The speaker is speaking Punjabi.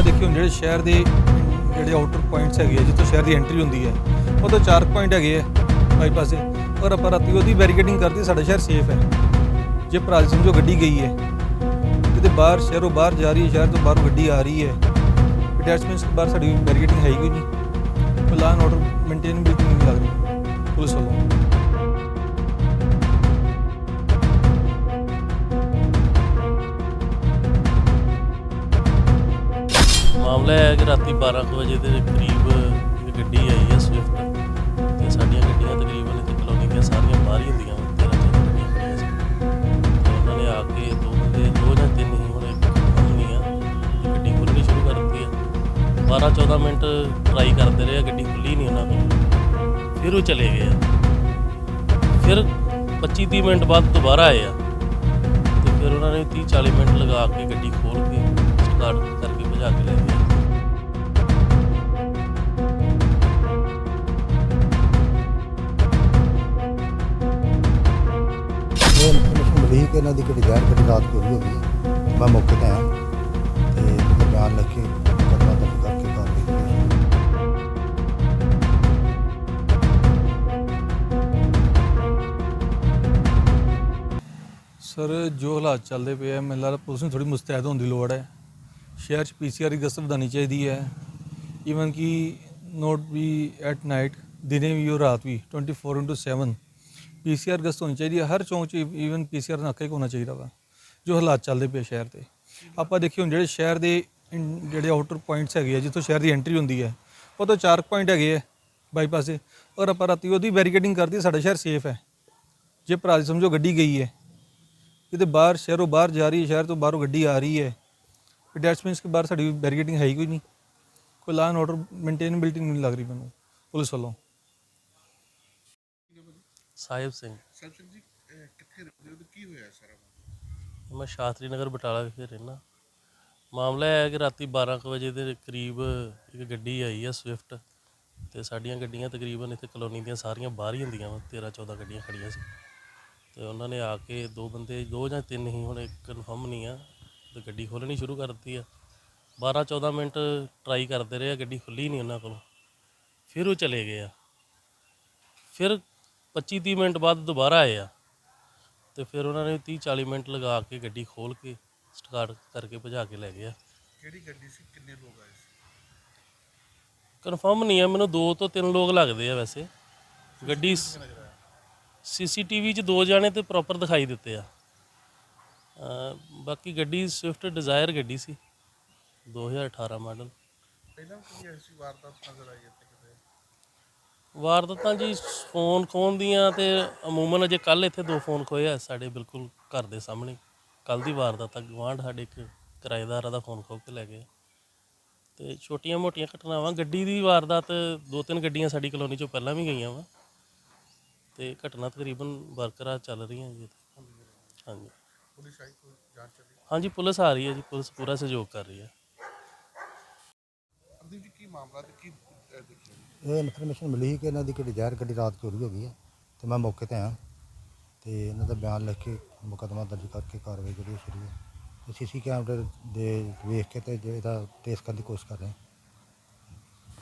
ਆਪਾਂ ਦੇਖੀ ਜਿਹੜੇ ਸ਼ਹਿਰ ਦੇ ਜਿਹੜੇ ਆਊਟਰ ਪੁਆਇੰਟਸ ਹੈਗੇ ਆ, ਜਿੱਥੋਂ ਸ਼ਹਿਰ ਦੀ ਐਂਟਰੀ ਹੁੰਦੀ ਹੈ, ਉਹ ਤੋਂ ਚਾਰ ਪੁਆਇੰਟ ਹੈਗੇ ਆ ਬਾਈਪਾਸ ਦੇ। ਪਰ ਆਪਾਂ ਰਾਤੀ ਉਹਦੀ ਬੈਰੀਕੇਡਿੰਗ ਕਰਤੀ ਸਾਡਾ ਸ਼ਹਿਰ ਸੇਫ ਹੈ। ਜੇ ਭਰਾ ਸਮਝੋ ਗੱਡੀ ਗਈ ਹੈ, ਕਿਤੇ ਬਾਹਰ, ਸ਼ਹਿਰੋਂ ਬਾਹਰ ਜਾ ਰਹੀ ਹੈ, ਸ਼ਹਿਰ ਤੋਂ ਬਾਹਰੋਂ ਗੱਡੀ ਆ ਰਹੀ ਹੈ ਅਟੈਚਮੈਂਟਸ ਤੋਂ ਬਾਹਰ ਸਾਡੀ ਬੈਰੀਕੇਡਿੰਗ ਹੈ ਹੀ ਨਹੀਂ। ਕੋਈ ਲਾਅ ਐਂਡ ਆਰਡਰ ਮੇਨਟੇਨ ਬਿਲਕੁਲ ਨਹੀਂ ਲੱਗ ਰਹੀ ਪੁਲਿਸ ਵੱਲੋਂ। ਮਾਮਲਾ ਇਹ ਹੈ ਕਿ ਰਾਤੀ 12 ਕੁ ਵਜੇ ਦੇ ਕਰੀਬ ਇੱਕ ਗੱਡੀ ਆਈ ਹੈ ਸਵਿਫਟ ਤੇ ਸਾਡੀਆਂ ਗੱਡੀਆਂ ਤਕਰੀਬਨ ਇੱਥੇ ਕਲੋਨੀ ਦੀਆਂ ਸਾਰੀਆਂ ਬਾਹਰ ਹੀ ਹੁੰਦੀਆਂ ਵਾ 13 14 ਗੱਡੀਆਂ ਖੜੀਆਂ ਸੀ। ਤੇ ਉਹਨਾਂ ਨੇ ਆ ਕੇ ਦੋ ਬੰਦੇ, ਦੋ ਜਾਂ ਤਿੰਨ ਹੀ ਹੁਣ ਇੱਕ ਕੰਮ ਆ ਤੇ ਗੱਡੀ ਖੋਲ੍ਹਣੀ ਸ਼ੁਰੂ ਕਰ ਦਿੱਤੀ ਆ। 12 14 ਮਿੰਟ ਟਰਾਈ ਕਰਦੇ ਰਹੇ ਆ ਗੱਡੀ ਖੁੱਲੀ ਨਹੀਂ ਉਹਨਾਂ ਕੋਲ। ਫਿਰ ਉਹ ਚਲੇ ਗਏ ਆ। ਫਿਰ 25 30 ਮਿੰਟ ਬਾਅਦ ਦੁਬਾਰਾ ਆਏ ਆ। ਤੇ ਫਿਰ ਉਹਨਾਂ ਨੇ 30 40 ਮਿੰਟ ਲਗਾ ਕੇ ਗੱਡੀ ਖੋਲ ਕੇ ਸਟਾਰਟ ਕਰਕੇ ਭਜਾ ਕੇ ਲੈ ਗਏ। ਕਿ ਇਹਨਾਂ ਦੀ ਗੱਡੀ ਜ਼ਹਿਰ ਗੱਡੀ ਰਾਤ ਚੋਰੀ ਹੋ ਗਈ ਮੈਂ ਮੌਕੇ ਤੇ ਆਇਆ। ਤੇ ਬਿਆਨ ਲਿਖ ਕੇ ਮੁਕੱਦਮਾ ਦਰਜ ਕਰਕੇ ਕਾਰਵਾਈ ਕੀਤੀ ਸਰ, ਜੋ ਹਾਲਾਤ ਚੱਲਦੇ ਪਏ ਆ, ਮੈਨੂੰ ਲੱਗਦਾ ਪੁਲਿਸ ਨੂੰ ਥੋੜੀ ਮੁਸਤੈਦ ਹੋਣ ਦੀ ਲੋੜ ਹੈ। ਸ਼ਹਿਰ 'ਚ ਪੀਸੀਆਰ ਦੀ ਗਸ਼ਤ ਵਧਾਉਣੀ ਚਾਹੀਦੀ ਹੈ। ਈਵਨ ਕਿ ਨੋਟ ਵੀ ਐਟ ਨਾਈਟ ਦਿਨੇ ਵੀ ਔਰ ਰਾਤ ਵੀ 24/7 ਪੀਸੀਆਰ ਗਸ਼ਤ ਹੋਣੀ ਚਾਹੀਦੀ ਹੈ, ਹਰ ਚੌਂਕ 'ਚ ਈਵਨ ਪੀਸੀਆਰ ਨਾਕਾ ਹੀ ਹੋਣਾ ਚਾਹੀਦਾ ਵਾ, ਜੋ ਹਾਲਾਤ ਚੱਲਦੇ ਪਏ ਸ਼ਹਿਰ ਤੇ ਆਪਾਂ ਦੇਖੀ ਹੁਣ ਜਿਹੜੇ ਸ਼ਹਿਰ ਦੇ ਇਨ- ਜਿਹੜੇ ਆਊਟਰ ਪੁਆਇੰਟਸ ਹੈਗੇ ਆ, ਜਿੱਥੋਂ ਸ਼ਹਿਰ ਦੀ ਐਂਟਰੀ ਹੁੰਦੀ ਹੈ, ਉਹ ਤੋਂ ਚਾਰ ਪੁਆਇੰਟ ਹੈਗੇ ਆ ਬਾਈਪਾਸ ਦੇ ਔਰ ਆਪਾਂ ਰਾਤੀ ਉਹਦੀ ਬੈਰੀਕੇਡਿੰਗ ਕਰਤੀ, ਸਾਡਾ ਸ਼ਹਿਰ ਸੇਫ ਹੈ। ਜੇ ਭਰਾ ਸਮਝੋ ਗੱਡੀ ਗਈ ਹੈ, ਕਿਤੇ ਬਾਹਰ, ਸ਼ਹਿਰੋਂ ਬਾਹਰ ਜਾ ਰਹੀ ਹੈ, ਸ਼ਹਿਰ ਤੋਂ ਬਾਹਰੋਂ ਗੱਡੀ ਆ ਰਹੀ ਹੈ ਅਟੈਚਮੈਂਟਸ ਕਿ ਬਾਹਰ ਸਾਡੀ ਬੈਰੀਕੇਡਿੰਗ ਹੈ ਹੀ ਕੋਈ ਨਹੀਂ। ਕੋਈ ਲਾਅ ਐਂਡ ਆਰਡਰ ਮੇਨਟੇਨਬਿਲਟੀ ਨਹੀਂ ਲੱਗ ਰਹੀ ਮੈਨੂੰ, ਪੁਲਿਸ ਵੱਲੋਂ। ਸਾਹਿਬ ਸਿੰਘ। ਸਾਹਿਬ ਸਿੰਘ ਜੀ ਕਿੱਥੇ ਰਹਿੰਦੇ ਹੋ ਤੇ ਕੀ ਹੋਇਆ ਸਾਰਾ ਮਾਮਲਾ? ਮੈਂ ਸ਼ਾਸਤਰੀ ਨਗਰ ਬਟਾਲਾ ਵਿਖੇ ਰਹਿਣਾ ਮਾਮਲਾ ਇਹ ਹੈ ਕਿ ਰਾਤੀ 12 ਕੁ ਵਜੇ ਦੇ ਕਰੀਬ ਇੱਕ ਗੱਡੀ ਆਈ ਹੈ ਸਵਿਫਟ ਤੇ ਸਾਡੀਆਂ ਗੱਡੀਆਂ ਤਕਰੀਬਨ ਇੱਥੇ ਕਲੋਨੀ ਦੀਆਂ ਸਾਰੀਆਂ ਬਾਹਰ ਹੀ ਹੁੰਦੀਆਂ ਵਾ 13 14 ਗੱਡੀਆਂ ਖੜੀਆਂ ਸੀ। ਤੇ ਉਹਨਾਂ ਨੇ ਆ ਕੇ ਦੋ ਬੰਦੇ ਦੋ ਜਾਂ ਤਿੰਨ ਹੀ ਹੁਣ ਕਨਫਰਮ ਨਹੀਂ ਆ ਤੇ ਗੱਡੀ ਖੋਲ੍ਹਣੀ ਸ਼ੁਰੂ ਕਰ ਦਿੱਤੀ ਆ। 12 14 ਮਿੰਟ ਟਰਾਈ ਕਰਦੇ ਰਹੇ ਆ ਗੱਡੀ ਖੁੱਲੀ ਨਹੀਂ ਉਹਨਾਂ ਕੋਲੋਂ। ਫਿਰ ਉਹ ਚਲੇ ਗਏ ਆ। ਫਿਰ 25 30 ਮਿੰਟ ਬਾਅਦ ਦੁਬਾਰਾ ਆਏ ਆ। ਤੇ ਫਿਰ ਉਹਨਾਂ ਨੇ 30 40 ਮਿੰਟ ਲਗਾ ਕੇ ਗੱਡੀ ਖੋਲ ਕੇ ਸਟਾਰਟ ਕਰਕੇ ਭਜਾ ਕੇ ਲੈ ਗਏ ਆ। ਕਿਹੜੀ ਗੱਡੀ ਸੀ? ਕਿੰਨੇ ਲੋਕ ਆਏ ਸੀ? ਕਨਫਰਮ ਨਹੀਂ ਹੈ ਮੈਨੂੰ ਦੋ ਤੋਂ ਤਿੰਨ ਲੋਕ ਲੱਗਦੇ ਆ ਵੈਸੇ। ਗੱਡੀ ਸੀਸੀਟੀਵੀ 'ਚ ਦੋ ਜਾਣੇ ਤੇ ਪ੍ਰੋਪਰ ਦਿਖਾਈ ਦਿੱਤੇ ਆ। ਅਹ ਬਾਕੀ ਗੱਡੀ ਸਵਿਫਟ ਡਿਜ਼ਾਇਰ ਗੱਡੀ ਸੀ 2018 ਮਾਡਲ ਪਹਿਲਾਂ ਕਦੀ ਐਸੀ ਵਾਰਦਾਤ ਨਜ਼ਰ ਆਈ ਇੱਥੇ? ਵਾਰਦਾਤਾਂ ਜੀ ਫੋਨ ਖੋਣ ਦੀਆਂ ਤੇ ਅਮੂਮਨ ਅਜੇ ਕੱਲ ਇੱਥੇ ਦੋ ਫੋਨ ਖੋਏ ਆ, ਸਾਡੇ ਬਿਲਕੁਲ ਘਰ ਦੇ ਸਾਹਮਣੇ। ਕੱਲ ਦੀ ਵਾਰਦਾਤ ਆ ਗਵਾਂਢ ਸਾਡੇ ਇੱਕ ਕਿਰਾਏਦਾਰ ਦਾ ਫੋਨ ਖੋਹ ਕੇ ਲੈ ਗਏ। ਤੇ ਛੋਟੀਆਂ ਮੋਟੀਆਂ ਘਟਨਾਵਾਂ, ਗੱਡੀ ਦੀ ਵਾਰਦਾਤ ਦੋ ਤਿੰਨ ਗੱਡੀਆਂ ਸਾਡੀ ਕਲੋਨੀ ਚੋਂ ਪਹਿਲਾਂ ਵੀ ਗਈਆਂ ਵਾ। ਤੇ ਘਟਨਾ ਤਕਰੀਬਨ ਬਰਕਰਾਰ ਚੱਲ ਰਹੀਆਂ ਜੀ ਇੱਥੇ। ਹਾਂਜੀ। ਪੁਲਿਸ ਆਈ ਕੋਈ ਜਾਂਚ ਚੱਲੀ ਹਾਂਜੀ, ਪੁਲਿਸ ਆ ਰਹੀ ਹੈ ਜੀ, ਪੁਲਿਸ ਪੂਰਾ ਸਹਿਯੋਗ ਕਰ ਰਹੀ ਹੈ। ਅਰਦੀਪ ਜੀ, ਕੀ ਮਾਮਲਾ ਤੇ ਕੀ ਇਹ ਇਨਫੋਰਮੇਸ਼ਨ ਮਿਲੀ ਕਿ ਇਹਨਾਂ ਦੀ ਗੱਡੀ ਜ਼ਹਿਰ ਗੱਡੀ ਰਾਤ ਚੋਰੀ ਹੋ ਗਈ ਹੈ ਤੇ ਮੈਂ ਮੌਕੇ ਤੇ ਆਇਆ ਤੇ ਇਹਨਾਂ ਦਾ ਬਿਆਨ ਲਿਖ ਕੇ ਮੁਕੱਦਮਾ ਦਰਜ ਕਰਕੇ ਕਾਰਵਾਈ ਜਿਹੜੀ ਉਹ ਸ਼ੁਰੂ ਹੈ। ਤੇ ਸੀਸੀ ਕੈਮਰੇ ਦੇ ਵੇਖ ਕੇ ਤੇ ਜਿਹੜਾ ਟ੍ਰੇਸ ਕਰਨ ਦੀ ਕੋਸ਼ਿਸ਼ ਕਰ ਰਹੇ ਹਾਂ।